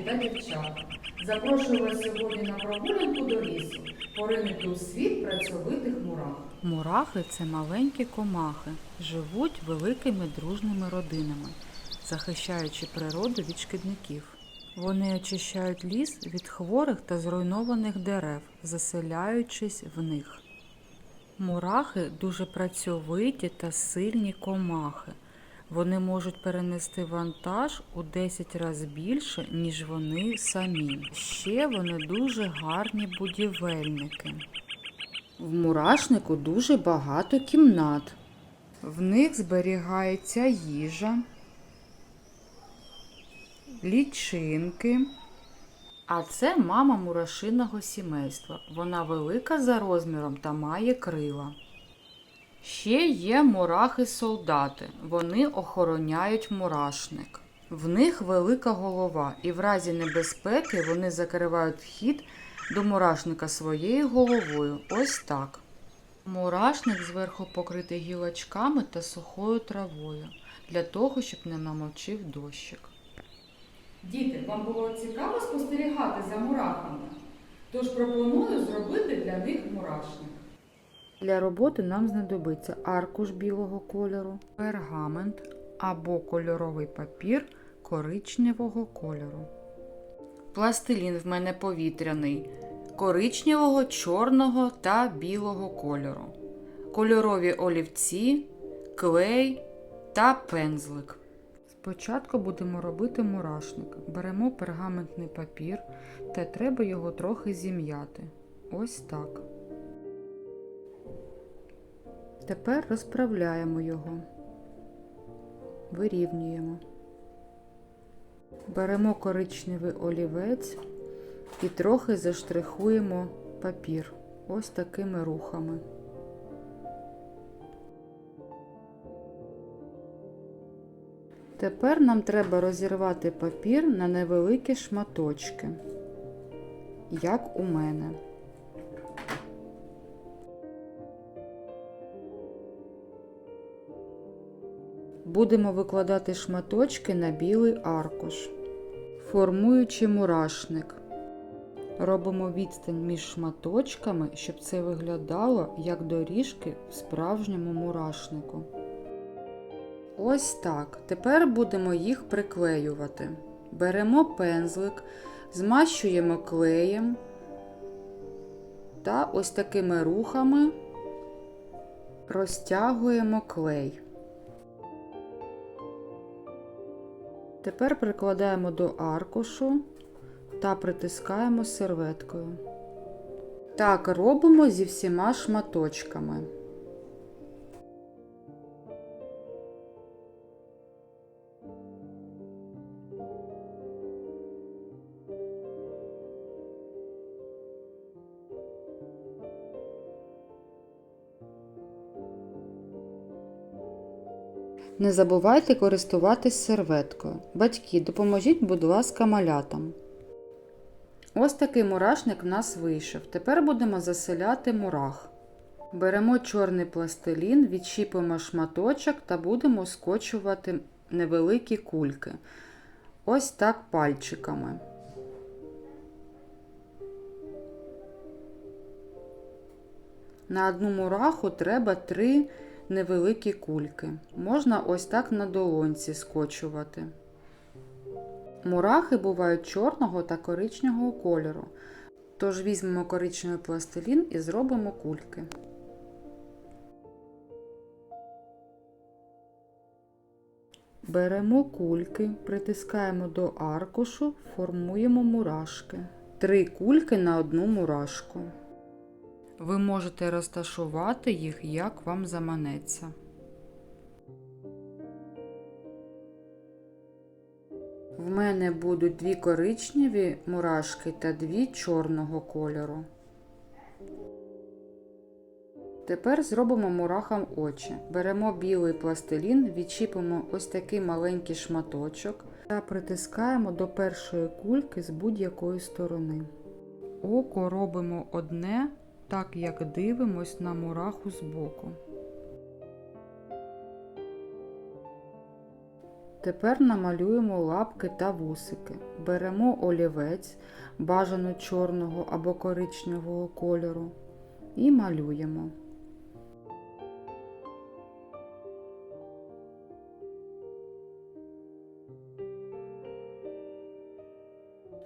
хлопчики та дівчата. Запрошую вас сьогодні на прогулянку до лісу, поринути у світ працьовитих мурах. Мурахи це маленькі комахи, живуть великими дружними родинами, захищаючи природу від шкідників. Вони очищають ліс від хворих та зруйнованих дерев, заселяючись в них. Мурахи дуже працьовиті та сильні комахи. Вони можуть перенести вантаж у 10 разів більше, ніж вони самі. Ще вони дуже гарні будівельники. В мурашнику дуже багато кімнат. В них зберігається їжа, лічинки. А це мама мурашиного сімейства. Вона велика за розміром та має крила. Ще є мурахи-солдати. Вони охороняють мурашник. В них велика голова, і в разі небезпеки вони закривають вхід до мурашника своєю головою. Ось так. Мурашник зверху покритий гілочками та сухою травою для того, щоб не намочив дощик. Діти, вам було цікаво спостерігати за мурахами? Тож пропоную зробити для них мурашник. Для роботи нам знадобиться аркуш білого кольору, пергамент або кольоровий папір коричневого кольору. Пластилін в мене повітряний, коричневого, чорного та білого кольору. Кольорові олівці, клей та пензлик. Спочатку будемо робити мурашник. Беремо пергаментний папір та треба його трохи зім'яти. Ось так. Тепер розправляємо його, вирівнюємо. Беремо коричневий олівець і трохи заштрихуємо папір ось такими рухами. Тепер нам треба розірвати папір на невеликі шматочки, як у мене. Будемо викладати шматочки на білий аркуш, формуючи мурашник. Робимо відстань між шматочками, щоб це виглядало як доріжки в справжньому мурашнику. Ось так. Тепер будемо їх приклеювати. Беремо пензлик, змащуємо клеєм та ось такими рухами розтягуємо клей. Тепер прикладаємо до аркушу та притискаємо серветкою. Так робимо зі всіма шматочками. Не забувайте користуватись серветкою. Батьки, допоможіть, будь ласка, малятам. Ось такий мурашник в нас вийшов. Тепер будемо заселяти мурах. Беремо чорний пластилін, відщіпимо шматочок та будемо скочувати невеликі кульки. Ось так пальчиками. На одну мураху треба три невеликі кульки. Можна ось так на долонці скочувати. Мурахи бувають чорного та коричневого кольору. Тож візьмемо коричневий пластилін і зробимо кульки. Беремо кульки, притискаємо до аркушу, формуємо мурашки. Три кульки на одну мурашку. Ви можете розташувати їх, як вам заманеться. В мене будуть дві коричневі мурашки та дві чорного кольору. Тепер зробимо мурахам очі. Беремо білий пластилін, відчіпимо ось такий маленький шматочок та притискаємо до першої кульки з будь-якої сторони. Око робимо одне, так як дивимось на мураху збоку. Тепер намалюємо лапки та вусики. Беремо олівець, бажано чорного або коричневого кольору, і малюємо.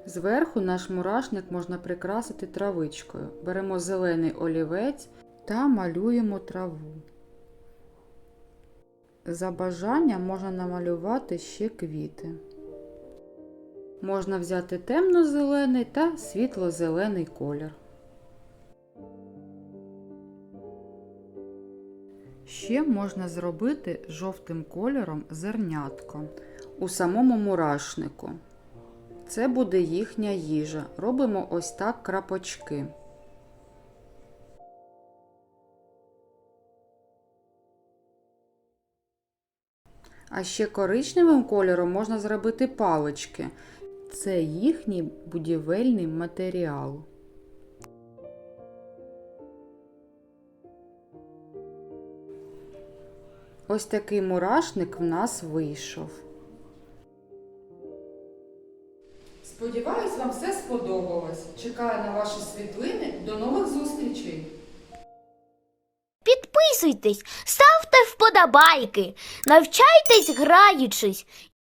Зверху наш мурашник можна прикрасити травичкою. Беремо зелений олівець та малюємо траву. За бажанням можна намалювати ще квіти. Можна взяти темно-зелений та світло-зелений колір. Ще можна зробити жовтим кольором зернятко у самому мурашнику. Це буде їхня їжа. Робимо ось так крапочки. А ще коричневим кольором можна зробити палички. Це їхній будівельний матеріал. Ось такий мурашник в нас вийшов. Сподіваюсь, вам все сподобалось. Чекаю на ваші світлини. До нових зустрічей! Підписуйтесь, ставте вподобайки, навчайтесь граючись